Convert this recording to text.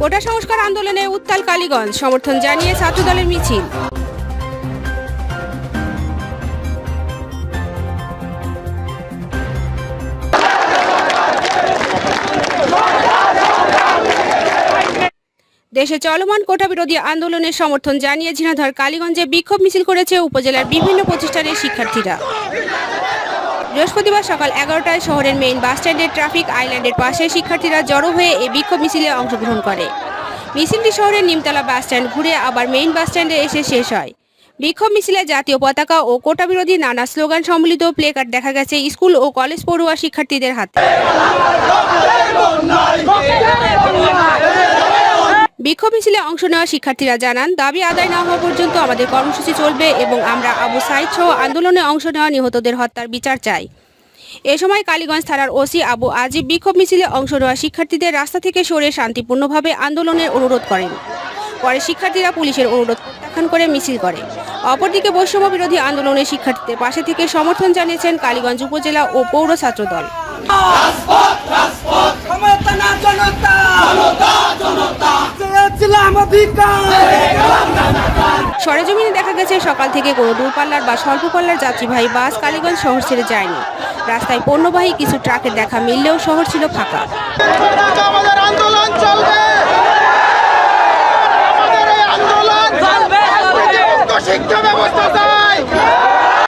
কোটা সংস্কার আন্দোলনে উত্তাল কালীগঞ্জ। সমর্থন জানিয়ে ছাত্রদলের মিছিল। দেশে চলমান কোটা বিরোধী আন্দোলনের সমর্থন জানিয়ে ঝিনাধর কালীগঞ্জে বিক্ষোভ মিছিল করেছে উপজেলার বিভিন্ন প্রতিষ্ঠানের শিক্ষার্থীরা। বৃহস্পতিবার সকাল এগারোটায় শহরের মেইন বাসস্ট্যান্ডের ট্রাফিক আইল্যান্ডের পাশে শিক্ষার্থীরা জড়ো হয়ে এই বিক্ষোভ মিছিলে অংশগ্রহণ করে। মিছিলটি শহরের নিমতলা বাসস্ট্যান্ড ঘুরে আবার মেইন বাসস্ট্যান্ডে এসে শেষ হয়। বিক্ষোভ মিছিলে জাতীয় পতাকা ও কোটা বিরোধী নানা স্লোগান সম্বলিত প্লেকার্ড দেখা গেছে স্কুল ও কলেজ পড়ুয়া শিক্ষার্থীদের হাতে। বিক্ষোভ মিছিলে অংশ নেওয়া শিক্ষার্থীরা জানান, দাবি আদায় না হওয়া পর্যন্ত আমাদের কর্মসূচি চলবে এবং আমরা আবু সাইদ সহ আন্দোলনে অংশ নেওয়া নিহতদের হত্যার বিচার চাই। এ সময় কালীগঞ্জ থানার ওসি আবু আজিব বিক্ষোভ মিছিলে অংশ নেওয়া শিক্ষার্থীদের রাস্তা থেকে সরে শান্তিপূর্ণভাবে আন্দোলনের অনুরোধ করেন। পরে শিক্ষার্থীরা পুলিশের অনুরোধ প্রত্যাখ্যান করে মিছিল করে। অপরদিকে বৈষম্য বিরোধী আন্দোলনে শিক্ষার্থীদের পাশে থেকে সমর্থন জানিয়েছেন কালীগঞ্জ উপজেলা ও পৌর ছাত্রদল। সরেজমিনে দেখা গেছে সকাল থেকে কোনো দূরপাল্লার বা স্বল্প পাল্লার যাত্রীবাহী বাস কালীগঞ্জ শহর ছেড়ে যায়নি। রাস্তায় পণ্যবাহী কিছু ট্রাকের দেখা মিললেও শহর ছিল ফাঁকা।